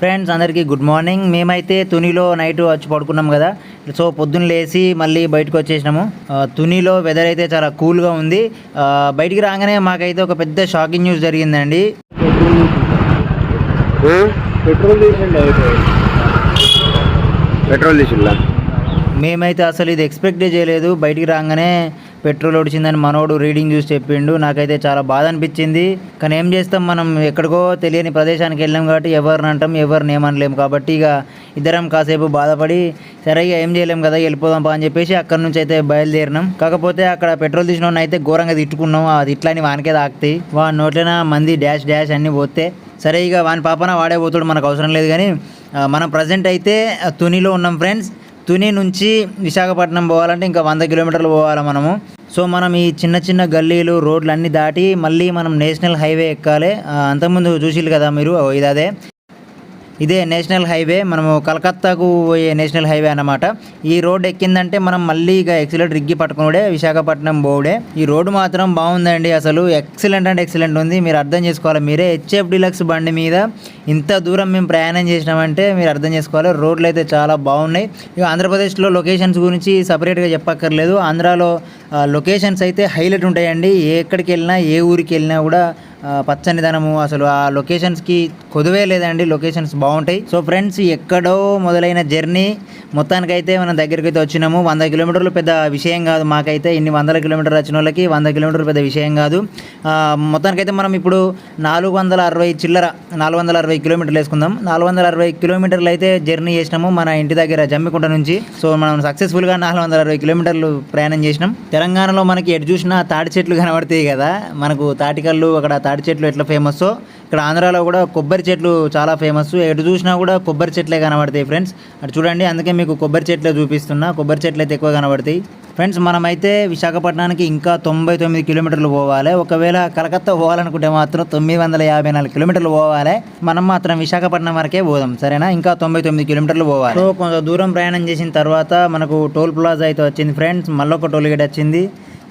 Friends అందరికీ good morning మేమైతే తునిలో night వచ్చి పడుకున్నాం కదా. సో పొద్దున్న లేచి మళ్ళీ బయటకు వచ్చేసినాము. తునిలో వెదర్ అయితే చాలా కూల్గా ఉంది. బయటికి రాగానే మాకైతే ఒక పెద్ద షాకింగ్ న్యూస్ జరిగిందండి. పెట్రోల్ పెట్రోల్ తీసిండా మేమైతే అసలు ఇది ఎక్స్పెక్టే చేయలేదు. బయటికి రాగానే పెట్రోల్ ఒడిచిందని మనోడు రీడింగ్ చూసి చెప్పిండు. నాకైతే చాలా బాధ అనిపించింది. కానీ ఏం చేస్తాం మనం? ఎక్కడికో తెలియని ప్రదేశానికి వెళ్ళాం కాబట్టి ఎవరిని అంటాం ఎవరిని ఏమనలేము కాబట్టి ఇక ఇద్దరం కాసేపు బాధపడి సరే ఇక ఏం చేయలేం కదా వెళ్ళిపోదాం పా అని చెప్పేసి అక్కడ నుంచి అయితే బయలుదేరినాం. కాకపోతే అక్కడ పెట్రోల్ తీసిన అయితే ఘోరంగా తిట్టుకున్నాం. అది ఇట్లాని వానికే తాకుతాయి వా నోట్లైన మంది డాష్ డాష్ అన్నీ పోతే సరే ఇక వాని పాపన వాడే పోతాడు మనకు అవసరం లేదు. కానీ మనం ప్రజెంట్ అయితే తునిలో ఉన్నాం ఫ్రెండ్స్ తుని నుంచి విశాఖపట్నం పోవాలంటే ఇంకా వంద కిలోమీటర్లు పోవాలి మనము. సో మనం ఈ చిన్న చిన్న గల్లీలు రోడ్లు అన్నీ దాటి మళ్ళీ మనం నేషనల్ హైవే ఎక్కాలి. అంతకుముందు చూసిల్లు కదా మీరు ఓ, ఇది అదే ఇదే నేషనల్ హైవే మనము కలకత్తాకు పోయే నేషనల్ హైవే అన్నమాట. ఈ రోడ్ ఎక్కిందంటే మనం మళ్ళీ ఇక ఎక్సలెంట్ రిగ్గి పట్టుకునుడే విశాఖపట్నం బోడే ఈ రోడ్డు మాత్రం బాగుందండి అసలు. ఎక్సలెంట్ అంటే ఎక్సలెంట్ ఉంది. మీరు అర్థం చేసుకోవాలి. మీరే హెచ్ఎఫ్ డిలక్స్ బండి మీద ఇంత దూరం మేము ప్రయాణం చేసినామంటే మీరు అర్థం చేసుకోవాలి. రోడ్లు అయితే చాలా బాగున్నాయి ఇక ఆంధ్రప్రదేశ్లో లొకేషన్స్ గురించి సపరేట్గా చెప్పక్కర్లేదు. ఆంధ్రాలో లొకేషన్స్ అయితే హైలైట్ ఉంటాయండి. ఏ ఎక్కడికి వెళ్ళినా ఏ ఊరికి వెళ్ళినా కూడా పచ్చనిదనము అసలు ఆ లొకేషన్స్కి కొదువే లేదండి. లొకేషన్స్ బాగుంటాయి. సో ఫ్రెండ్స్ ఎక్కడో మొదలైన జర్నీ మొత్తానికైతే మనం దగ్గరికి అయితే వచ్చినాము. వంద కిలోమీటర్లు పెద్ద విషయం కాదు మాకైతే. ఇన్ని వందల కిలోమీటర్లు వచ్చిన వాళ్ళకి వంద కిలోమీటర్లు పెద్ద విషయం కాదు. మొత్తానికైతే మనం ఇప్పుడు నాలుగు వందల అరవై చిల్లర నాలుగు వందల అరవై కిలోమీటర్లు వేసుకుందాం. నాలుగు వందల అరవై కిలోమీటర్లు అయితే జర్నీ చేసినాము మన ఇంటి దగ్గర జమ్మికుంట నుంచి. సో మనం సక్సెస్ఫుల్గా నాలుగు వందల అరవై కిలోమీటర్లు ప్రయాణం చేసినాం. తెలంగాణలో మనకి ఎటు చూసినా తాటి చెట్లు కనబడతాయి కదా. మనకు తాటికల్లు అక్కడ తాటి చెట్లు ఎట్లా ఫేమస్ ఇక్కడ ఆంధ్రాలో కూడా కొబ్బరి చెట్లు చాలా ఫేమస్ ఎటు చూసినా కూడా కొబ్బరి చెట్లే కనబడతాయి ఫ్రెండ్స్ అటు చూడండి అందుకే మీకు కొబ్బరి చెట్లే చూపిస్తున్నా. కొబ్బరి చెట్లు అయితే ఎక్కువ కనబడతాయి. ఫ్రెండ్స్ మనమైతే విశాఖపట్నానికి ఇంకా తొంభై తొమ్మిది కిలోమీటర్లు పోవాలి. ఒకవేళ కలకత్తా పోవాలనుకుంటే మాత్రం తొమ్మిది వందల యాభై నాలుగు కిలోమీటర్లు పోవాలి. మనం మాత్రం విశాఖపట్నం వరకే పోదాం సరేనా? ఇంకా తొంభై తొమ్మిది కిలోమీటర్లు పోవాలి. సో కొంత దూరం ప్రయాణం చేసిన తర్వాత మనకు టోల్ ప్లాజా అయితే వచ్చింది ఫ్రెండ్స్. మళ్ళొక టోల్ గేట్ వచ్చింది.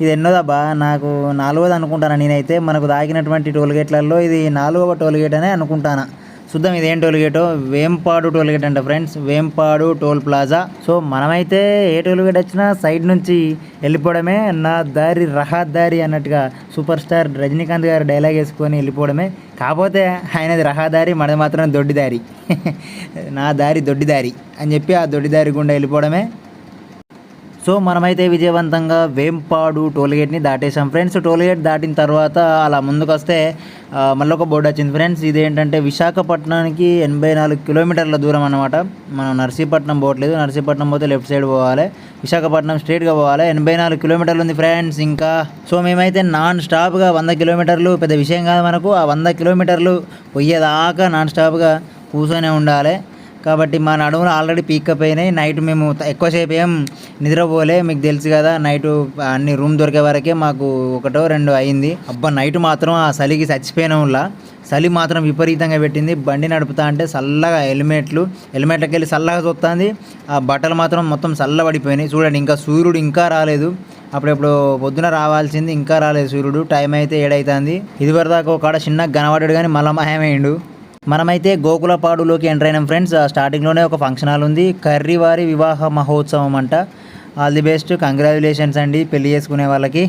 ఇది ఎన్నోదబ్బా నాకు నాలుగోది అనుకుంటాను నేనైతే. మనకు దాగినటువంటి టోల్ గేట్లలో ఇది నాలుగవ టోల్ గేట్ అనే అనుకుంటాను. చూద్దాం ఇది ఏం టోల్ గేటో? వేంపాడు టోల్ గేట్ అంట friends. Vempadu toll plaza. So మనమైతే ఏ టోల్ గేట్ వచ్చినా సైడ్ నుంచి వెళ్ళిపోవడమే నా దారి రహదారి అన్నట్టుగా సూపర్ స్టార్ రజనీకాంత్ గారు డైలాగ్ వేసుకొని వెళ్ళిపోవడమే. కాకపోతే ఆయనది రహదారి మనది మాత్రం దొడ్డిదారి నా దారి దొడ్డిదారి అని చెప్పి ఆ దొడ్డిదారి గుండా వెళ్ళిపోవడమే. సో మనమైతే విజయవంతంగా వేంపాడు టోల్గేట్ని దాటేసాం ఫ్రెండ్స్ టోల్గేట్ దాటిన తర్వాత అలా ముందుకు వస్తే మళ్ళీ ఒక బోర్డు వచ్చింది. ఫ్రెండ్స్ ఇదేంటంటే విశాఖపట్నానికి ఎనభై నాలుగు కిలోమీటర్ల దూరం అనమాట మనం నర్సీపట్నం పోవట్లేదు. నర్సీపట్నం పోతే లెఫ్ట్ సైడ్ పోవాలి. విశాఖపట్నం స్ట్రేట్గా పోవాలి. ఎనభై నాలుగు కిలోమీటర్లు ఉంది ఫ్రెండ్స్ ఇంకా. సో మేమైతే నాన్ స్టాప్గా వంద కిలోమీటర్లు పెద్ద విషయం కాదు మనకు ఆ వంద కిలోమీటర్లు పోయేదాకా నాన్ స్టాప్గా కూర్చొనే ఉండాలి. కాబట్టి మా నడుములు ఆల్రెడీ పీకప్ అయినాయి. నైట్ మేము ఎక్కువసేపు ఏం నిద్రపోలే. మీకు తెలుసు కదా నైట్ అన్ని రూమ్ దొరికే వరకే మాకు ఒకటో రెండు అయింది. అబ్బా నైట్ మాత్రం ఆ చలికి చచ్చిపోయినంలా చలి మాత్రం విపరీతంగా పెట్టింది. బండి నడుపుతా అంటే చల్లగా హెల్మెట్లు హెల్మెట్లకి వెళ్ళి చల్లగా చూస్తుంది. ఆ బట్టలు మాత్రం మొత్తం చల్లబడిపోయినాయి. చూడండి ఇంకా సూర్యుడు ఇంకా రాలేదు. అప్పుడెప్పుడు పొద్దున రావాల్సింది ఇంకా రాలేదు సూర్యుడు. టైం అయితే ఏడైతుంది. ఇదివరదాకా ఒక కాడ చిన్నగా కనబడ్డాడు కానీ మళ్ళా మాయమైండు మనమైతే గోకులపాడులోకి ఎంటర్ అయినాం ఫ్రెండ్స్. స్టార్టింగ్లోనే ఒక ఫంక్షన్ హాల్ ఉంది. కర్రీవారి వివాహ మహోత్సవం అంట. ఆల్ ది బెస్ట్ కంగ్రాచులేషన్స్ అండి పెళ్ళి చేసుకునే వాళ్ళకి.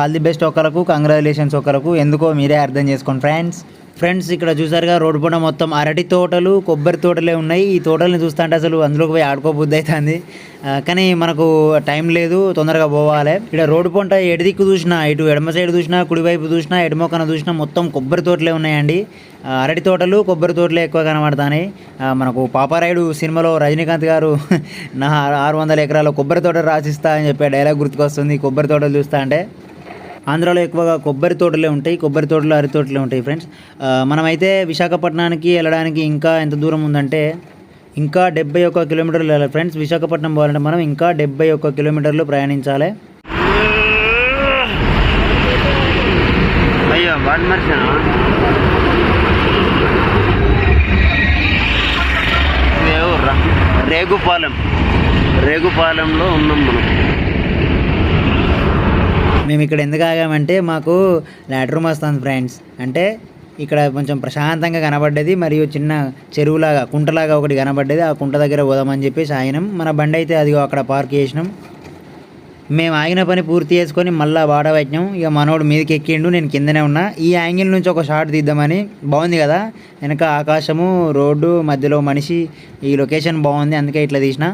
ఆల్ ది బెస్ట్ ఒకరకు కంగ్రాచులేషన్స్ ఒకరకు ఎందుకో మీరే అర్థం చేసుకోండి ఫ్రెండ్స్. ఫ్రెండ్స్ ఇక్కడ చూసారుగా రోడ్డు పూట మొత్తం అరటి తోటలు కొబ్బరి తోటలే ఉన్నాయి. ఈ తోటల్ని చూస్తుంటే అసలు అందులోకి పోయి ఆడుకోబుద్ది అవుతుంది. కానీ మనకు టైం లేదు తొందరగా పోవాలి. ఇక్కడ రోడ్డు పొంట ఎడదిక్కు చూసినా ఇటు ఎడమ సైడ్ చూసినా కుడివైపు చూసినా ఎడమొక్కన చూసినా మొత్తం కొబ్బరి తోటలే ఉన్నాయండి. అరటి తోటలు కొబ్బరి తోటలే ఎక్కువ కనబడతాయి మనకు పాపారాయుడు సినిమాలో రజనీకాంత్ గారు నా ఆరు వందల ఎకరాల కొబ్బరి తోట రాసిస్తా అని చెప్పే డైలాగ్ గుర్తుకొస్తుంది కొబ్బరి తోటలు చూస్తా అంటే. ఆంధ్రాలో ఎక్కువగా కొబ్బరి తోటలే ఉంటాయి. కొబ్బరి తోటలు అరి తోటలే ఉంటాయి ఫ్రెండ్స్ మనమైతే విశాఖపట్నానికి వెళ్ళడానికి ఇంకా ఎంత దూరం ఉందంటే ఇంకా డెబ్బై ఒక్క కిలోమీటర్లు వెళ్ళాలి ఫ్రెండ్స్ విశాఖపట్నం పోవాలంటే మనం ఇంకా డెబ్బై ఒక్క కిలోమీటర్లు ప్రయాణించాలి. అయ్యో వాడి మనిషినా? రేగుపాలెం. రేగుపాలెంలో ఉన్నాం మనం. మేము ఇక్కడ ఎందుకు ఆగామంటే మాకు లాట్రూమ్ వస్తుంది ఫ్రెండ్స్. అంటే ఇక్కడ కొంచెం ప్రశాంతంగా కనబడ్డది మరియు చిన్న చెరువులాగా కుంటలాగా ఒకటి కనబడ్డది. ఆ కుంట దగ్గర పోదామని చెప్పేసి ఆగినాం. మన బండి అయితే అదిగో అక్కడ పార్క్ చేసినాం. మేము ఆగిన పని పూర్తి చేసుకొని మళ్ళీ వాడ పెట్టినాం. ఇక మనోడు మీదకి ఎక్కిండు నేను కిందనే ఉన్నా. ఈ యాంగిల్ నుంచి ఒక షాట్ తీద్దామని. బాగుంది కదా? వెనక ఆకాశము రోడ్డు మధ్యలో మనిషి. ఈ లొకేషన్ బాగుంది అందుకే ఇట్లా తీసిన.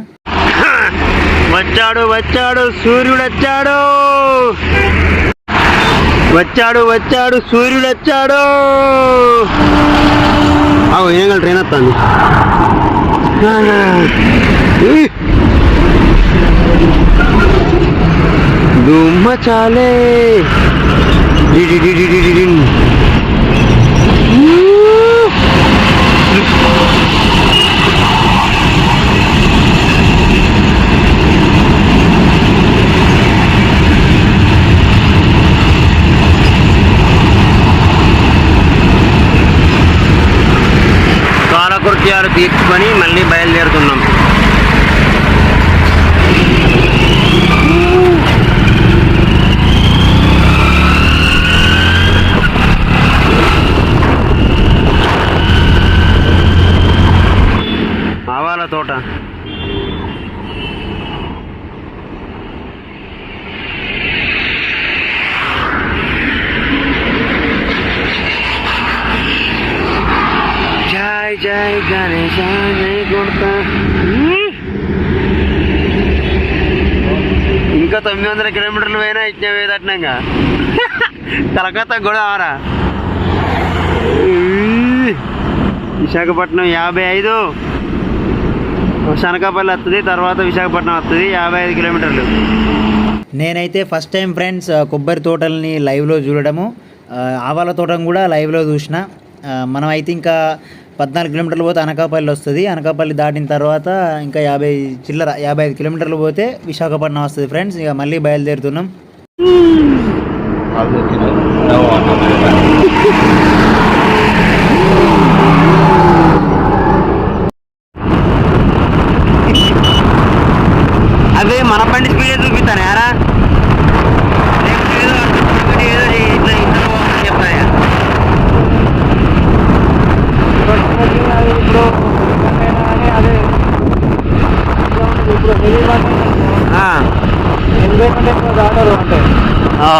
వచ్చాడు వచ్చాడు సూర్యుడు వచ్చాడు వచ్చాడు వచ్చాడు సూర్యుడు వచ్చాడు అవు ఏం కాదు ట్రైన్ వస్తుంది. దుమ్మ చాలే. డిడిడిడిడిడిడిన్. తీర్చుకొని మళ్ళీ బయలుదేరుతున్నాం ఆవాల తోట జై గణేశ జై కొడతా ఇంకా తొమ్మిది వందల కిలోమీటర్లు పోయినా ఇచ్చిన వేదట్నంగా కలకత్తా కూడా ఆరా విశాఖపట్నం యాభై ఐదు. శనకాపల్లి వస్తుంది తర్వాత విశాఖపట్నం వస్తుంది యాభై ఐదు కిలోమీటర్లు. నేనైతే ఫస్ట్ టైం ఫ్రెండ్స్ కొబ్బరి తోటల్ని లైవ్లో చూడడము. ఆవాల తోటను కూడా లైవ్లో చూసిన. మనం అయితే ఇంకా పద్నాలుగు కిలోమీటర్లు పోతే అనకాపల్లి వస్తుంది. అనకాపల్లి దాటిన తర్వాత ఇంకా యాభై చిల్లర యాభై ఐదు కిలోమీటర్లు పోతే విశాఖపట్నం వస్తుంది ఫ్రెండ్స్. ఇక మళ్ళీ బయలుదేరుతున్నాం. అదే మన బండి స్పీడ్ చూపిస్తాను యారా లేకపోతే ఏదో అర్థం ఏదో ఇట్లా ఇద్దరు పోవాలని చెప్తాయా ఆ, ఆ,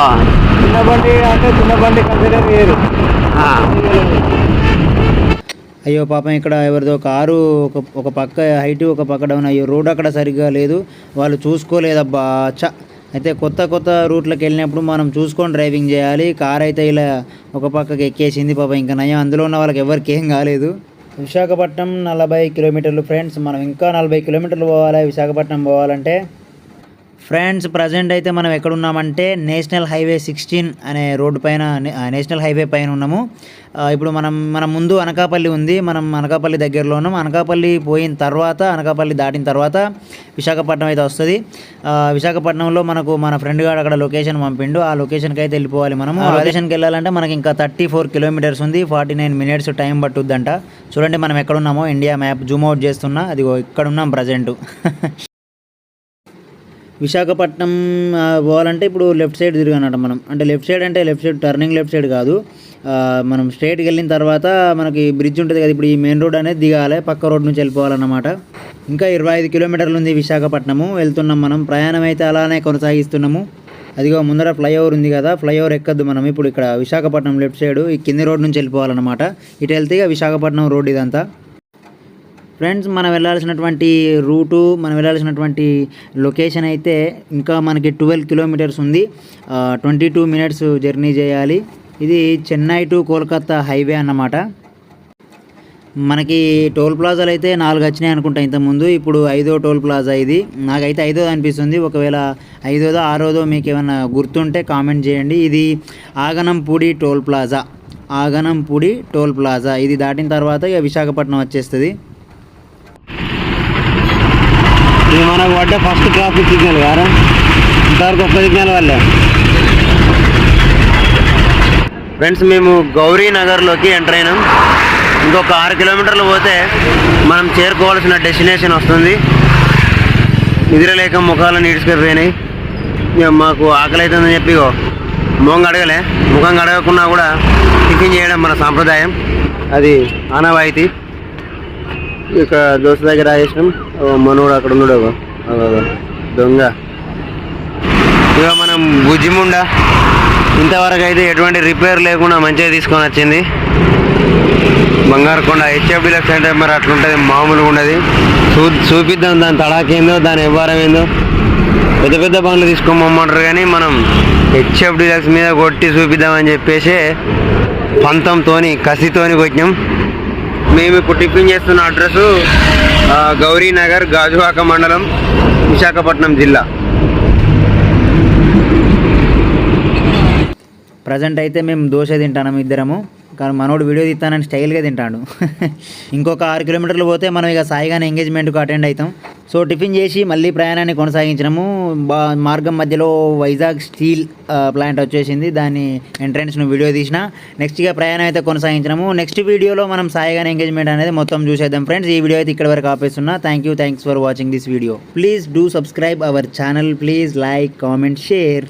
చిన్న బండి అంటే చిన్న బండి కన్సిడర్ చేయరు. అయ్యో పాపం ఇక్కడ ఎవరిదో కారు ఒక ఒక పక్క హైట్ ఒక పక్క డౌన్ అయ్యో రోడ్ అక్కడ సరిగ్గా లేదు. వాళ్ళు చూసుకోలేదబ్బా చ అయితే కొత్త కొత్త రూట్లకు వెళ్ళినప్పుడు మనం చూసుకొని డ్రైవింగ్ చేయాలి. కార్ అయితే ఇలా ఒక పక్కకి ఎక్కేసింది పాపం ఇంకా నయం. అందులో ఉన్న వాళ్ళకి ఎవరికి ఏం కాలేదు. విశాఖపట్నం నలభై కిలోమీటర్లు. ఫ్రెండ్స్ మనం ఇంకా నలభై కిలోమీటర్లు పోవాలి? విశాఖపట్నం పోవాలంటే ఫ్రెండ్స్ ప్రజెంట్ అయితే మనం ఎక్కడున్నామంటే నేషనల్ హైవే సిక్స్టీన్ అనే రోడ్డు పైన నేషనల్ హైవే పైన ఉన్నాము. ఇప్పుడు మనం మన ముందు అనకాపల్లి ఉంది. మనం అనకాపల్లి దగ్గరలో ఉన్నాం. అనకాపల్లి పోయిన తర్వాత అనకాపల్లి దాటిన తర్వాత విశాఖపట్నం అయితే వస్తుంది. విశాఖపట్నంలో మనకు మన ఫ్రెండ్ గారు అక్కడ లొకేషన్ పంపిండు. ఆ లొకేషన్కి అయితే వెళ్ళిపోవాలి మనము. ఆ లొకేషన్కి వెళ్ళాలంటే మనకి ఇంకా థర్టీ ఫోర్ కిలోమీటర్స్ ఉంది. ఫార్టీ నైన్ మినిట్స్ టైం పట్టుద్దంట. చూడండి మనం ఎక్కడున్నామో ఇండియా మ్యాప్ జూమ్ అవుట్ చేస్తున్నా. అదిగో ఇక్కడ ఉన్నాం ప్రజెంట్ విశాఖపట్నం పోవాలంటే ఇప్పుడు లెఫ్ట్ సైడ్ తిరగనట మనం. అంటే లెఫ్ట్ సైడ్ అంటే left side turning left side కాదు. మనం స్ట్రైట్కి వెళ్ళిన తర్వాత మనకి బ్రిడ్జ్ ఉంటుంది కదా ఇప్పుడు ఈ మెయిన్ రోడ్ అనేది దిగాలి పక్క రోడ్ నుంచి వెళ్ళిపోవాలన్నమాట. ఇంకా ఇరవై ఐదు కిలోమీటర్లు ఉంది విశాఖపట్నము వెళ్తున్నాం మనం. ప్రయాణం అయితే అలానే కొనసాగిస్తున్నాము. అదిగో ముందర ఫ్లైఓవర్ ఉంది కదా ఫ్లైఓవర్ ఎక్కద్దు మనం. ఇప్పుడు ఇక్కడ విశాఖపట్నం లెఫ్ట్ సైడ్ ఈ కింది రోడ్ నుంచి వెళ్ళిపోవాలన్నమాట. ఇటు వెళ్తే ఇక విశాఖపట్నం రోడ్ ఇదంతా. ఫ్రెండ్స్ మనం వెళ్ళాల్సినటువంటి రూటు మనం వెళ్ళాల్సినటువంటి లొకేషన్ అయితే ఇంకా మనకి ట్వెల్వ్ కిలోమీటర్స్ ఉంది. ట్వంటీ టూ మినిట్స్ జర్నీ చేయాలి. ఇది చెన్నై టు కోల్కతా హైవే అన్నమాట. మనకి టోల్ ప్లాజాలు అయితే నాలుగు వచ్చినాయి అనుకుంటా ఇంతకుముందు. ఇప్పుడు ఐదో టోల్ ప్లాజా ఇది. నాకైతే ఐదో అనిపిస్తుంది. ఒకవేళ ఐదోదో ఆరోదో మీకు ఏమైనా గుర్తుంటే కామెంట్ చేయండి. ఇది Aganampudi toll plaza. Aganampudi toll plaza. ఇది దాటిన తర్వాత ఇక విశాఖపట్నం వచ్చేస్తుంది. ఇది మనకు పడ్డ ఫస్ట్ ట్రాఫిక్ సిగ్నల్ కారా ఇంతవరకు ఒక్క సిగ్నల్ వల్లే. ఫ్రెండ్స్ మేము గౌరీ నగర్లోకి ఎంటర్ అయినాం. ఇంకొక ఆరు కిలోమీటర్లు పోతే మనం చేరుకోవాల్సిన డెస్టినేషన్ వస్తుంది. నిద్రలేక ముఖాలు నీడ్చుకుపోయినాయి ఇక మాకు ఆకలి అవుతుందని చెప్పి ముఖం మొహం కడగలే. ముఖం కడగకున్నా కూడా టిఫిన్ చేయడం మన సాంప్రదాయం. అది ఆనవాయితీ. ఇక దోశ దగ్గర వేసినాం మనోడు అక్కడ ఉన్నాడు దొంగ. ఇక మనం బుజ్జిముండ ఇంతవరకు అయితే ఎటువంటి రిపేర్ లేకుండా మంచిగా తీసుకొని వచ్చింది. బంగారుకొండ హెచ్ఎఫ్ లక్ష అంటే మరి అట్లుంటుంది మామూలుగా ఉండదు చూ చూపిద్దాం దాని తడాకేందో దాని వ్యవహారం ఏందో. పెద్ద పెద్ద పనులు తీసుకోమంటారు కానీ మనం హెచ్ఎఫ్ డిలక్స్ మీద కొట్టి చూపిద్దామని చెప్పేసి పంతంతోని కసితోని కొట్టినాం. మేము ఇప్పుడు టిఫిన్ చేస్తున్న అడ్రస్ గౌరీనగర్ గాజువాక మండలం విశాఖపట్నం జిల్లా. ప్రజెంట్ అయితే మేము దోశ తింటాం ఇద్దరము. కానీ మనోడు వీడియో తీస్తానని స్టైల్గా తింటాడు. ఇంకొక ఆరు కిలోమీటర్లు పోతే మనం ఇక సాయిగానే ఎంగేజ్మెంట్కి అటెండ్ అవుతాం. సో టిఫిన్ చేసి మళ్ళీ ప్రయాణాన్ని కొనసాగించినాము. బా మార్గం మధ్యలో వైజాగ్ స్టీల్ ప్లాంట్ వచ్చేసింది. దాని ఎంట్రన్స్ను వీడియో తీసిన. నెక్స్ట్ ప్రయాణం అయితే కొనసాగించినాము. నెక్స్ట్ వీడియోలో మనం సాయిగానే ఎంగేజ్మెంట్ అనేది మొత్తం చూసేద్దాం ఫ్రెండ్స్. ఈ వీడియో అయితే ఇక్కడ వరకు ఆపేస్తున్నా. Thank you thanks for watching this video please do subscribe our channel please like comment share